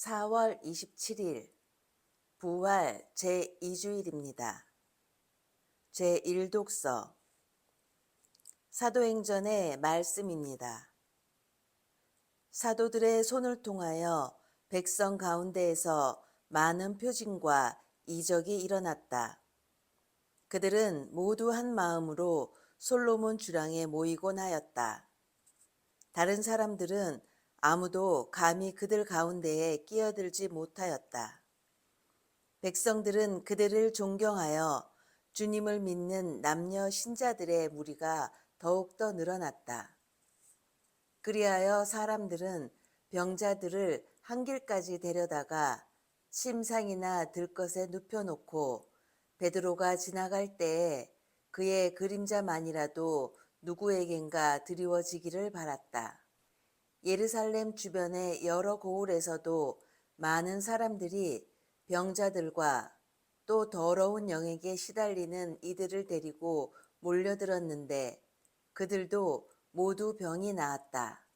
4월 27일 부활 제2주일입니다. 제1독서 사도행전의 말씀입니다. 사도들의 손을 통하여 백성 가운데에서 많은 표징과 이적이 일어났다. 그들은 모두 한 마음으로 솔로몬 주랑에 모이곤 하였다. 다른 사람들은 아무도 감히 그들 가운데에 끼어들지 못하였다. 백성들은 그들을 존경하여 주님을 믿는 남녀 신자들의 무리가 더욱더 늘어났다. 그리하여 사람들은 병자들을 한 길까지 데려다가 침상이나 들것에 눕혀놓고 베드로가 지나갈 때에 그의 그림자만이라도 누구에겐가 드리워지기를 바랐다. 예루살렘 주변의 여러 고을에서도 많은 사람들이 병자들과 또 더러운 영에게 시달리는 이들을 데리고 몰려들었는데 그들도 모두 병이 나았다.